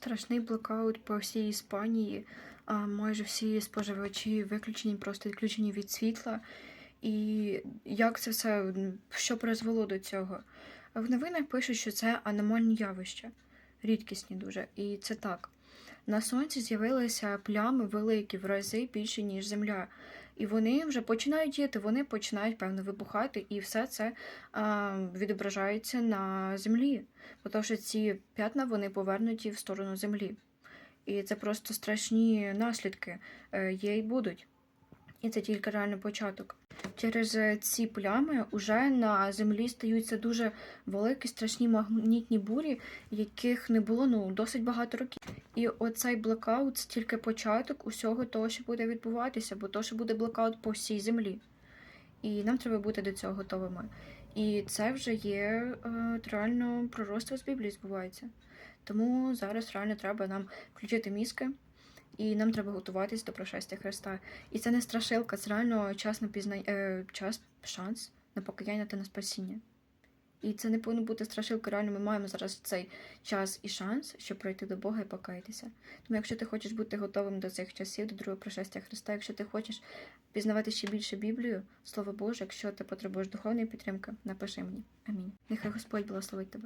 страшний блокаут по всій Іспанії. А майже всі споживачі виключені, просто відключені від світла. І як це все, що призвело до цього? В новинах пишуть, що це аномальні явища, рідкісні дуже. І це так. На сонці з'явилися плями великі в рази більше, ніж земля. І вони вже починають діяти, вони починають, певно, вибухати, і все це а, відображається на землі. Бо що ці п'ятна вони повернуті в сторону землі. І це просто страшні наслідки е, є і будуть. І це тільки реально початок. Через е, ці плями уже на землі стаються дуже великі, страшні магнітні бурі, яких не було ну, досить багато років. І оцей блокаут це тільки початок усього того, що буде відбуватися, бо то, що буде блокаут по всій землі. І нам треба бути до цього готовими. І це вже є е, реально пророцтво з Біблії збувається. Тому зараз реально треба нам включити мізки, і нам треба готуватись до прошестя Христа. І це не страшилка, це реально час на пізнання, е, час, шанс на покаяння та на спасіння. І це не повинно бути страшилка. Реально, ми маємо зараз цей час і шанс, щоб пройти до Бога і покаятися. Тому, якщо ти хочеш бути готовим до цих часів, до другого пришестя Христа, якщо ти хочеш пізнавати ще більше Біблію, Слово Боже, якщо ти потребуєш духовної підтримки, напиши мені. Амінь. Нехай Господь благословить тебе.